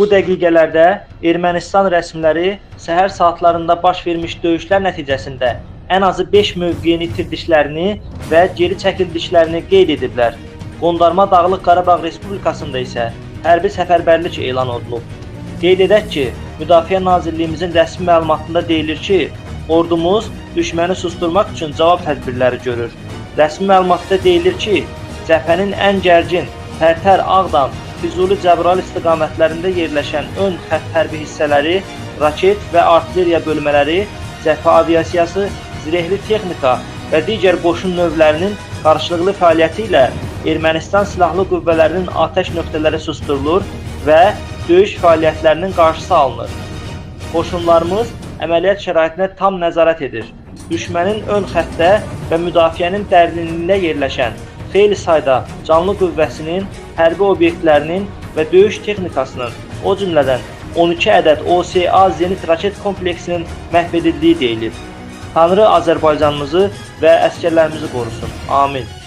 Bu dəqiqələrdə Ermənistan rəsmiləri səhər saatlarında baş vermiş döyüşlər nəticəsində ən azı 5 mövqeyini itirdiklərini və geri çəkildiklərini qeyd ediblər. Qondarma Dağlıq Qarabağ Respublikasında isə hərbi səfərbərlik elan olunub. Qeyd edək ki, Müdafiə Nazirliyimizin rəsmi məlumatında deyilir ki, ordumuz düşməni susturmaq üçün cavab tədbirləri görür. Rəsmi məlumatda deyilir ki, cəbhənin ən gərgin Tərtər, Ağdam, Füzuli, Cəbrayıl istiqamətlərində yerləşən ön xətt hərbi hissələri, raket və artilleriya bölmələri, cəbhə aviasiyası, zirehli texnika və digər qoşun növlərinin qarşılıqlı fəaliyyəti ilə Ermənistan silahlı qüvvələrinin atəş nöqtələri susturulur və döyüş fəaliyyətlərinin qarşısı alınır. Qoşunlarımız əməliyyat şəraitinə tam nəzarət edir. Düşmənin ön xəttdə və müdafiənin dərinliyində yerləşən xeyli sayda canlı qüvvəsinin, hərbi obyektlərinin və döyüş texnikasının, o cümlədən 12 ədəd OSA Zenit raket kompleksinin məhv edildiyi deyilir. Tanrı Azərbaycanımızı və əsgərlərimizi qorusun. Amin.